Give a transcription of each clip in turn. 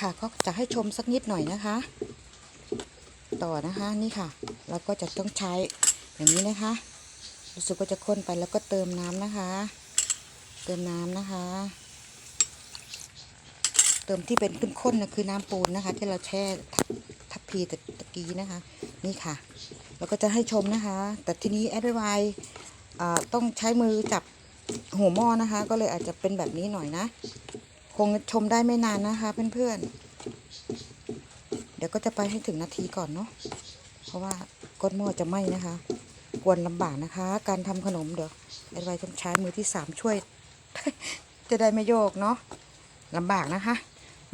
ค่ะ ก็จะให้ชมสักนิดหน่อยนะคะ ต่อนะคะนี่ค่ะ เราก็จะต้องใช้อย่างนี้นะคะ รู้สึกว่าจะข้นไปแล้วก็เติมน้ำนะคะ เติมน้ำนะคะ เติมที่เป็นข้นๆนะคือน้ำปูนนะคะ ที่เราแช่ทับทับพีตะตะกี้นะคะ นี่ค่ะแล้วก็จะให้ชมนะคะ แต่ทีนี้แอดไวต้องใช้มือจับหัวหม้อนะคะ ก็เลยอาจจะเป็นแบบนี้หน่อยนะ งชมได้ไม่นานนะคะเพื่อนๆ เดี๋ยวก็จะไปให้ถึงนาทีก่อนเนาะ เพราะว่าก้นหม้อจะไหม้นะคะ กวนลำบากนะคะ การทำขนมเดี๋ยวแอดไวต้องใช้มือที่สามช่วย จะได้ไม่โยกเนาะลำบากนะคะ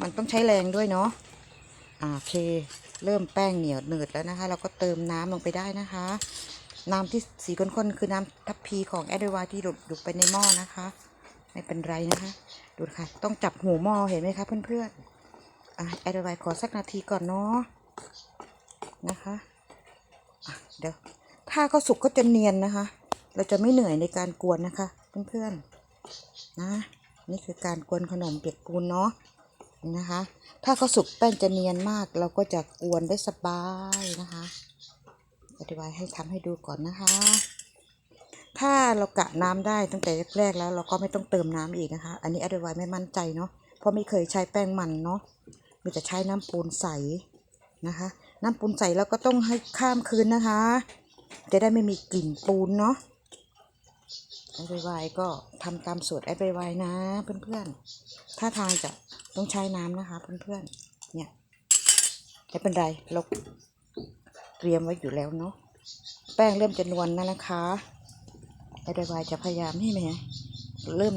มันต้องใช้แรงด้วยเนาะโอเค เริ่มแป้งเหนียวหนืดแล้วนะคะ เราก็เติมน้ำลงไปได้นะคะ น้ำที่สีข้นๆคือน้ำทัพพีของแอดวาที่หลุดไปในหม้อนะคะ ไม่เป็นไรนะคะ ดูค่ะ ต้องจับหูหม้อเห็นไหมคะเพื่อนๆอะแอดไวาขอสักนาทีก่อนเนาะนะคะะเดี๋ยวถ้าเขาสุกก็จะเนียนนะคะ เราจะไม่เหนื่อยในการกวนนะคะ เพื่อนๆนะนี่คือการกวนขนมเปียกปูนเนาะนะคะ ถ้าเขาสุกแป้งจะเนียนมาก เราก็จะกวนได้สบายนะคะอธิบายให้ทำให้ดูก่อนนะคะ ถ้าเรากะน้ำได้ตั้งแต่แรกแล้ว เราก็ไม่ต้องเติมน้ำอีกนะคะ อันนี้อธิบายไม่มั่นใจเนาะ เพราะไม่เคยใช้แป้งมันเนาะ มีแต่ใช้น้ำปูนใสนะคะ น้ำปูนใสแล้วก็ต้องให้ข้ามคืนนะคะ จะได้ไม่มีกลิ่นปูนเนาะไอใบวายก็ทำตามสูตรไอใบวายนะเพื่อนๆ ถ้าทางจะต้องใช้น้ำนะคะเพื่อนๆ เนี่ยไม่เป็นไรเราเตรียมไว้อยู่แล้วเนาะ แป้งเริ่มจะนวลแล้วนะคะ ไอใบวายจะพยายามให้ไหมเริ่ม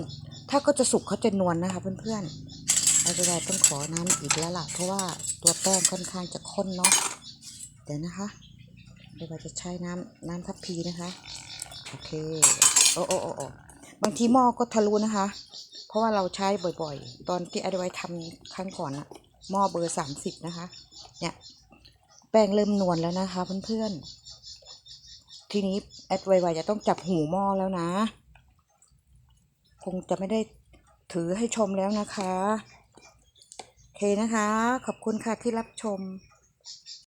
ถ้าก็จะสุกเขาจะนวลนะคะเพื่อนๆไอใบวายต้องขอน้ำอีกแล้วล่ะเพราะว่าตัวแป้งค่อนข้างจะข้นเนาะเดี๋ยวนะคะเดี๋ยวเราจะใช้น้ำน้ำทัพพีนะคะโอเคโอ้โอ้โอ้โอบางทีหม้อก็ทะลุนะคะ เพราะว่าเราใช้บ่อยๆ ตอนที่ไอดไว้ทำครั้งก่อนอะหม้อเบอร์สามสิบนะคะ เนี่ยแป้งเริ่มนวลแล้วนะคะเพื่อนๆ ทีนี้แอดไวๆจะต้องจับหูหม้อแล้วนะ คงจะไม่ได้ถือให้ชมแล้วนะคะ โอเคนะคะ ขอบคุณค่ะที่รับชม